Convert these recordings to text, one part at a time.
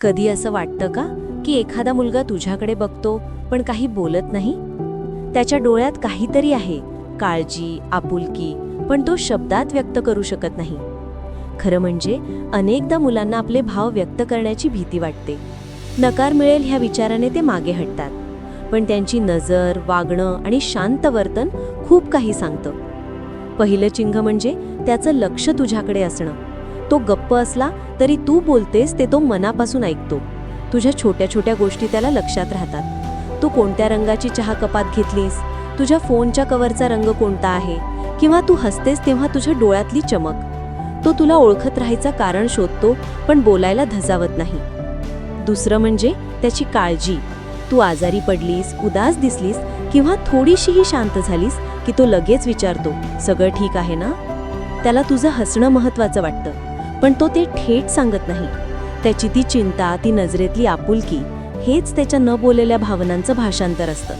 कधी असं वाटतं का की एखादा मुलगा तुझ्याकडे बघतो पण काही बोलत नाही? त्याच्या डोळ्यात काहीतरी आहे काळजी आपुलकी पण तो शब्दात व्यक्त करू शकत नाही. खरं म्हणजे अनेकदा मुलांना आपले भाव व्यक्त करण्याची भीती वाटते. नकार मिळेल ह्या विचाराने ते मागे हटतात. पण त्यांची नजर वागणं आणि शांत वर्तन खूप काही सांगतं. पहिलं चिन्ह म्हणजे त्याचं लक्ष तुझ्याकडे असणं. तो गप्प असला तरी तू बोलतेस ते तो मनापासून ऐकतो. तुझ्या छोट्या छोट्या गोष्टी त्याला लक्षात राहतात. तू कोणत्या रंगाची चहा कपात घेतलीस? तुझ्या फोनच्या कवरचा रंग कोणता आहे? किंवा तू हसतेस तेव्हा तुझ्या डोळ्यातली चमक? तो तुला ओळखत राहायचा कारण शोधतो पण बोलायला धजावत नाही. दुसरं म्हणजे त्याची काळजी. तू आजारी पडलीस उदास दिसलीस किंवा थोडीशीही शांत झालीस की तो लगेच विचारतो सगळं ठीक आहे ना? त्याला तुझं हसणं महत्वाचं वाटतं. पण तो ते थेट सांगत नाही. त्याची ती चिंता ती नजरेतली आपुलकी हेच त्याच्या न बोललेल्या भावनांचं भाषांतर असतं.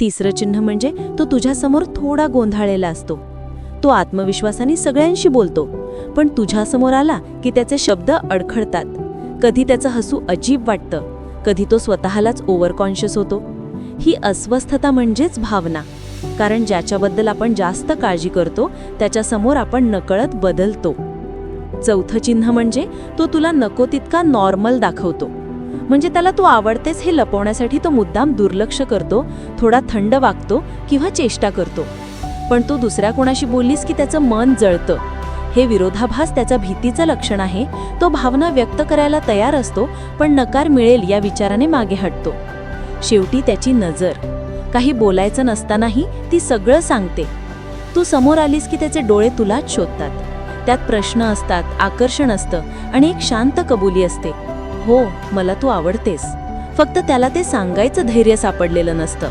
तिसरं चिन्ह म्हणजे तो तुझ्यासमोर थोडा गोंधळलेला असतो. तो आत्मविश्वासाने सगळ्यांशी बोलतो पण तुझ्यासमोर आला की त्याचे शब्द अडखळतात. कधी त्याचं हसू अजीब वाटतं कधी तो स्वतःलाच ओव्हर कॉन्शियस होतो. ही अस्वस्थता म्हणजेच भावना. कारण ज्याच्याबद्दल आपण जास्त काळजी करतो त्याच्यासमोर आपण नकळत बदलतो. चौथं चिन्ह म्हणजे तो तुला नको तितका नॉर्मल दाखवतो. म्हणजे त्याला तू आवडतेस हे लपवण्यासाठी तो मुद्दाम दुर्लक्ष करतो थोडा थंड वागतो किंवा चेष्टा करतो. पण तू दुसऱ्या कोणाशी बोललीस की त्याचं मन जळतं. हे विरोधाभास त्याचा भीतीचं लक्षण आहे. तो भावना व्यक्त करायला तयार असतो पण नकार मिळेल या विचाराने मागे हटतो. शेवटी त्याची नजर. काही बोलायचं नसतानाही ती सगळं सांगते. तू समोर आलीस की त्याचे डोळे तुलाच शोधतात. त्यात प्रश्न असतात आकर्षण असतं आणि एक शांत कबुली असते. हो मला तू आवडतेस. फक्त त्याला ते सांगायचं धैर्य सापडलेलं नसतं.